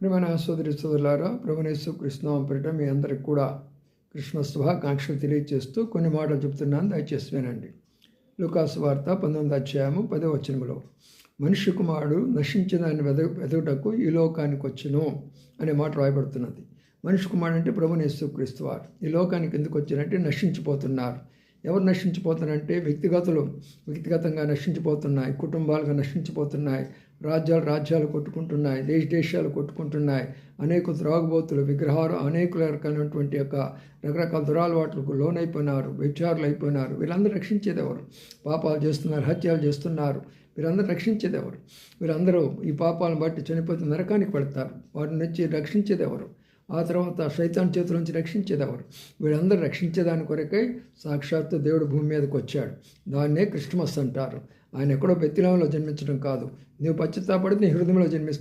ప్రియమైన సోదరి సోదరులారా ప్రభునేశ్వర కృష్ణ పేరిట మీ అందరికి కూడా కృష్ణ శుభాకాంక్షలు తెలియజేస్తూ కొన్ని మాటలు చెప్తున్నాను. దయచేసి వినండి. లూకాసు వార్త పంతొమ్మిది అధ్యాయము పదో వచనములో మనిషి కుమారుడు నశించదాన్ని వెద వెతుటకు ఈ లోకానికి వచ్చును అనే మాట రాయబడుతున్నది. మనిషి కుమారుడు అంటే ప్రభునేశ్వర క్రీస్తు వారు. ఈ లోకానికి ఎందుకు వచ్చారంటే నశించిపోతున్నారు. ఎవరు నశించిపోతున్నారంటే వ్యక్తిగతలు. వ్యక్తిగతంగా నశించిపోతున్నాయి కుటుంబాలుగా నశించిపోతున్నాయి రాజ్యాలు రాజ్యాలు కొట్టుకుంటున్నాయి దేశ దేశాలు కొట్టుకుంటున్నాయి. అనేక త్రాగుబోతులు విగ్రహాలు అనేక రకాలైనటువంటి యొక్క రకరకాల దురాలవాట్లకు లోనైపోయినారు విచారులు అయిపోయినారు వీళ్ళందరూ రక్షించేది ఎవరు పాపాలు చేస్తున్నారు హత్యలు చేస్తున్నారు. వీరందరూ రక్షించేది ఎవరు వీరందరూ ఈ పాపాలను బట్టి చనిపోతే నరకానికి పెడతారు. వారి నుంచి రక్షించేది ఎవరు ఆ తర్వాత శైతాన్ చేతుల నుంచి రక్షించేదెవరు? వీళ్ళందరూ రక్షించేదాని కొరకై సాక్షాత్తు దేవుడు భూమి మీదకి వచ్చాడు. దాన్నే క్రిస్మస్ అంటారు. ఆయన ఎక్కడో బెత్తిలంలో జన్మించడం కాదు. నువ్వు పశ్చాత్తాపడి నీ హృదయంలో జన్మిస్తావు.